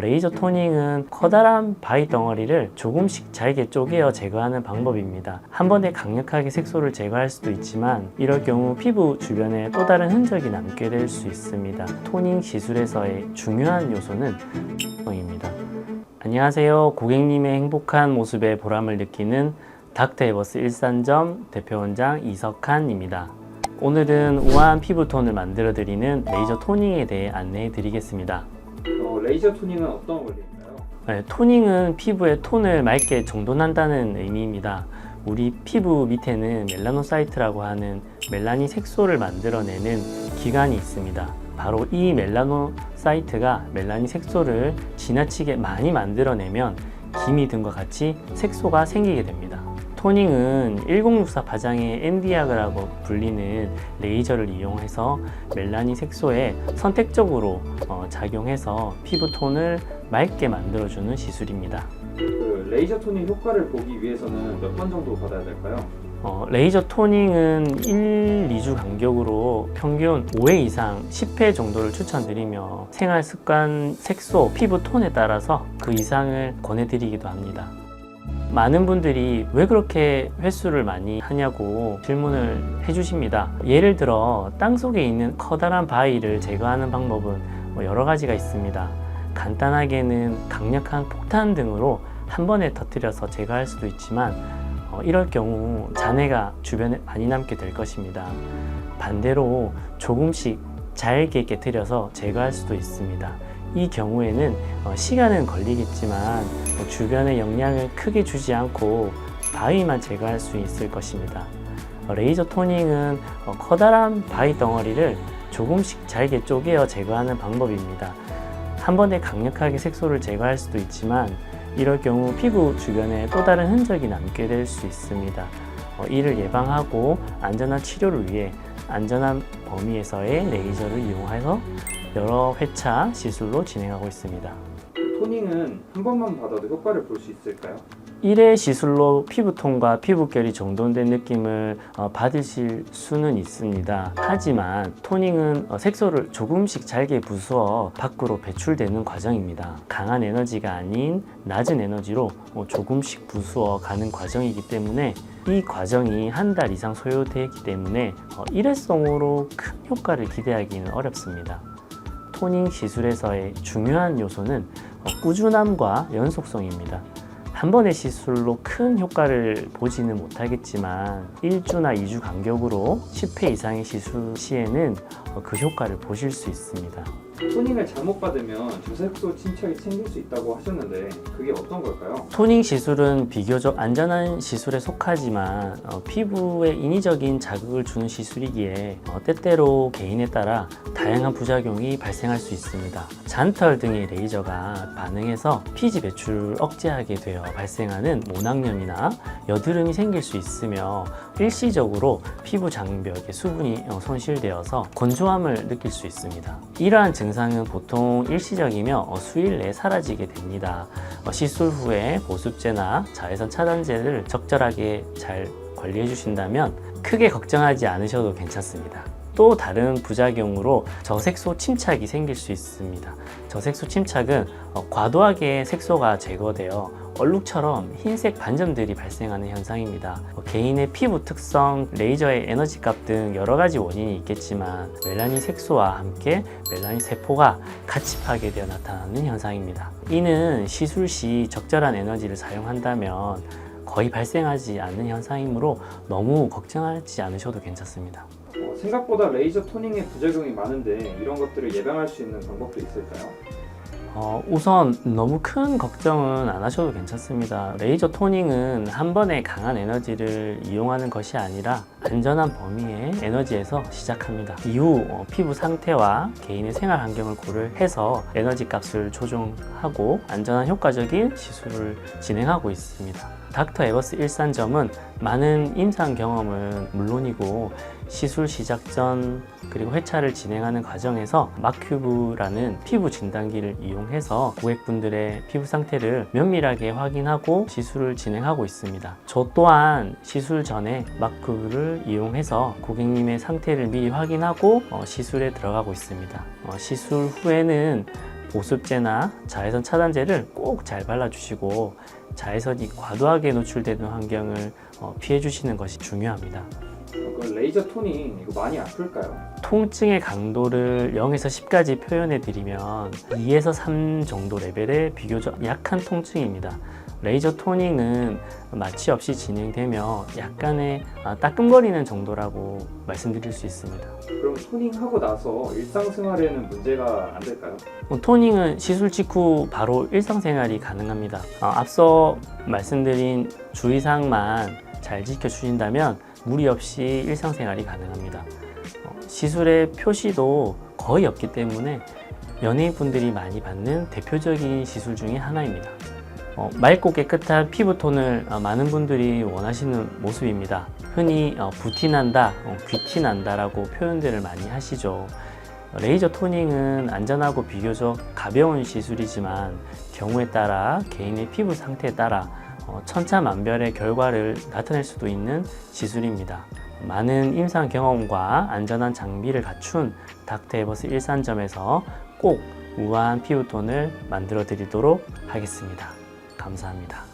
레이저 토닝은 커다란 바위 덩어리를 조금씩 잘게 쪼개어 제거하는 방법입니다. 한 번에 강력하게 색소를 제거할 수도 있지만 이럴 경우 피부 주변에 또 다른 흔적이 남게 될 수 있습니다. 토닝 시술에서의 중요한 요소는 입니다. 안녕하세요. 고객님의 행복한 모습에 보람을 느끼는 닥터 에버스 일산점 대표원장 이석한입니다. 오늘은 우아한 피부톤을 만들어 드리는 레이저 토닝에 대해 안내해 드리겠습니다. 어, 레이저 토닝은 어떤 원리인가요? 네, 토닝은 피부의 톤을 맑게 정돈한다는 의미입니다. 우리 피부 밑에는 멜라노사이트라고 하는 멜라닌 색소를 만들어내는 기관이 있습니다. 바로 이 멜라노사이트가 멜라닌 색소를 지나치게 많이 만들어내면 기미 등과 같이 색소가 생기게 됩니다. 토닝은 1064 파장의 엔디약이라고 불리는 레이저를 이용해서 멜라닌 색소에 선택적으로 어, 작용해서 피부 톤을 맑게 만들어주는 시술입니다. 그 레이저 토닝 효과를 보기 위해서는 몇 번 정도 받아야 될까요? 어, 레이저 토닝은 1, 2주 간격으로 평균 5회 이상 10회 정도를 추천드리며 생활 습관, 색소, 피부 톤에 따라서 그 이상을 권해드리기도 합니다. 많은 분들이 왜 그렇게 횟수를 많이 하냐고 질문을 해주십니다. 예를 들어 땅 속에 있는 커다란 바위를 제거하는 방법은 뭐 여러 가지가 있습니다. 간단하게는 강력한 폭탄 등으로 한 번에 터뜨려서 제거할 수도 있지만 어, 이럴 경우 잔해가 주변에 많이 남게 될 것입니다. 반대로 조금씩 잘게 깨뜨려서 제거할 수도 있습니다. 이 경우에는 어, 시간은 걸리겠지만 어, 주변에 영향을 크게 주지 않고 바위만 제거할 수 있을 것입니다. 어, 레이저 토닝은 어, 커다란 바위 덩어리를 조금씩 잘게 쪼개어 제거하는 방법입니다. 한 번에 강력하게 색소를 제거할 수도 있지만 이럴 경우 피부 주변에 또 다른 흔적이 남게 될 수 있습니다. 어, 이를 예방하고 안전한 치료를 위해 안전한 범위에서의 레이저를 이용해서 여러 회차 시술로 진행하고 있습니다. 토닝은 한 번만 받아도 효과를 볼 수 있을까요? 1회 시술로 피부톤과 피부결이 정돈된 느낌을 어, 받으실 수는 있습니다. 하지만 토닝은 어, 색소를 조금씩 잘게 부수어 밖으로 배출되는 과정입니다. 강한 에너지가 아닌 낮은 에너지로 어, 조금씩 부수어 가는 과정이기 때문에 이 과정이 한 달 이상 소요되기 때문에 어, 일회성으로 큰 효과를 기대하기는 어렵습니다. 토닝 시술에서의 중요한 요소는 어, 꾸준함과 연속성입니다. 한 번의 시술로 큰 효과를 보지는 못하겠지만 1주나 2주 간격으로 10회 이상의 시술 시에는 어, 그 효과를 보실 수 있습니다. 토닝을 잘못 받으면 저색소 침착이 생길 수 있다고 하셨는데 그게 어떤 걸까요? 토닝 시술은 비교적 안전한 시술에 속하지만 어, 피부에 인위적인 자극을 주는 시술이기에 어, 때때로 개인에 따라 다양한 부작용이 발생할 수 있습니다. 잔털 등의 레이저가 반응해서 피지 배출을 억제하게 되어 발생하는 모낭염이나 여드름이 생길 수 있으며 일시적으로 피부 장벽에 수분이 어, 손실되어서 건조함을 느낄 수 있습니다. 이러한 증 상은 보통 일시적이며 어, 수일 내에 사라지게 됩니다. 어, 시술 후에 보습제나 자외선 차단제를 적절하게 잘 관리해 주신다면 크게 걱정하지 않으셔도 괜찮습니다. 또 다른 부작용으로 저색소 침착이 생길 수 있습니다. 저색소 침착은 어, 과도하게 색소가 제거되어 얼룩처럼 흰색 반점들이 발생하는 현상입니다. 어, 개인의 피부 특성, 레이저의 에너지 값 등 여러 가지 원인이 있겠지만 멜라닌 색소와 함께 멜라닌 세포가 같이 파괴되어 나타나는 현상입니다. 이는 시술 시 적절한 에너지를 사용한다면 거의 발생하지 않는 현상이므로 너무 걱정하지 않으셔도 괜찮습니다. 어, 생각보다 레이저 토닝의 부작용이 많은데 이런 것들을 예방할 수 있는 방법도 있을까요? 어, 우선 너무 큰 걱정은 안 하셔도 괜찮습니다. 레이저 토닝은 한 번에 강한 에너지를 이용하는 것이 아니라 안전한 범위의 에너지에서 시작합니다. 이후 어, 피부 상태와 개인의 생활 환경을 고려해서 에너지 값을 조정하고 안전한 효과적인 시술을 진행하고 있습니다. 닥터 에버스 일산점은 많은 임상 경험은 물론이고 시술 시작 전 그리고 회차를 진행하는 과정에서 마큐브라는 피부 진단기를 이용해서 고객분들의 피부 상태를 면밀하게 확인하고 시술을 진행하고 있습니다. 저 또한 시술 전에 마큐브를 이용해서 고객님의 상태를 미리 확인하고 어, 시술에 들어가고 있습니다. 어, 시술 후에는 보습제나 자외선 차단제를 꼭 잘 발라주시고 자외선이 과도하게 노출되는 환경을 어, 피해 주시는 것이 중요합니다. 그 레이저 토닝 이거 많이 아플까요? 통증의 강도를 0에서 10까지 표현해 드리면 2에서 3 정도 레벨의 비교적 약한 통증입니다. 레이저 토닝은 마취 없이 진행되며 약간의 아, 따끔거리는 정도라고 말씀드릴 수 있습니다. 그럼 토닝하고 나서 일상생활에는 문제가 안 될까요? 어, 토닝은 시술 직후 바로 일상생활이 가능합니다. 어, 앞서 말씀드린 주의사항만 잘 지켜주신다면 무리 없이 일상생활이 가능합니다. 어, 시술의 표시도 거의 없기 때문에 연예인분들이 많이 받는 대표적인 시술 중에 하나입니다. 어, 맑고 깨끗한 피부톤을 어, 많은 분들이 원하시는 모습입니다. 흔히 어, 부티난다, 어, 귀티난다 라고 표현들을 많이 하시죠. 레이저 토닝은 안전하고 비교적 가벼운 시술이지만 경우에 따라 개인의 피부 상태에 따라 어, 천차만별의 결과를 나타낼 수도 있는 시술입니다. 많은 임상 경험과 안전한 장비를 갖춘 닥터 에버스 일산점에서 꼭 우아한 피부톤을 만들어 드리도록 하겠습니다. 감사합니다.